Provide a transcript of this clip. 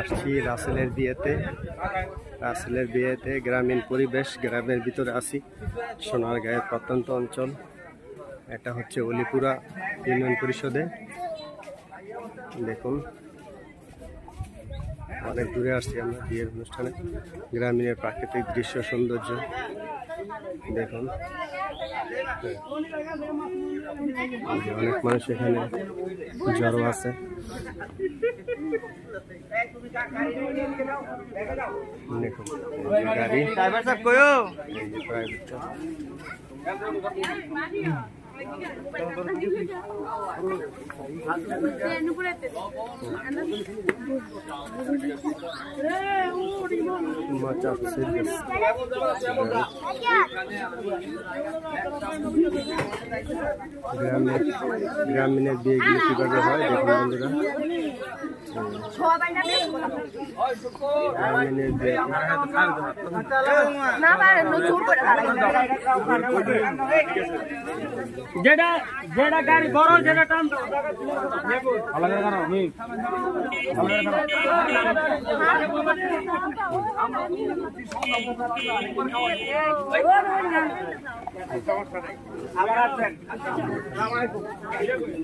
আসছি রাসেলের বিয়েতে। রাসেলের বিয়েতে গ্রামীণ পরিবেশ, গ্রামের ভিতরে আছি সোনার গায়ের প্রত্যন্ত অঞ্চল। এটা হচ্ছে অলিপুরা ইউনিয়ন পরিষদে। দেখুন, অনেক দূরে আসছি আমরা বিয়ের অনুষ্ঠানে। গ্রামীণের প্রাকৃতিক দৃশ্য, সৌন্দর্য। দেখুন এই অনেক মানুষ এখানে জড়ো আছে। গাড়ি ড্রাইভার সাহেব কয়ো? এই যে প্রাইভেটটা মাচা সিরিয়াস গ্রামের কীভাবে হয় বন্ধুরা। যেটা যেটা গাড়ি বড় যেটা টান আলাদা করো আমি আবার আসবেন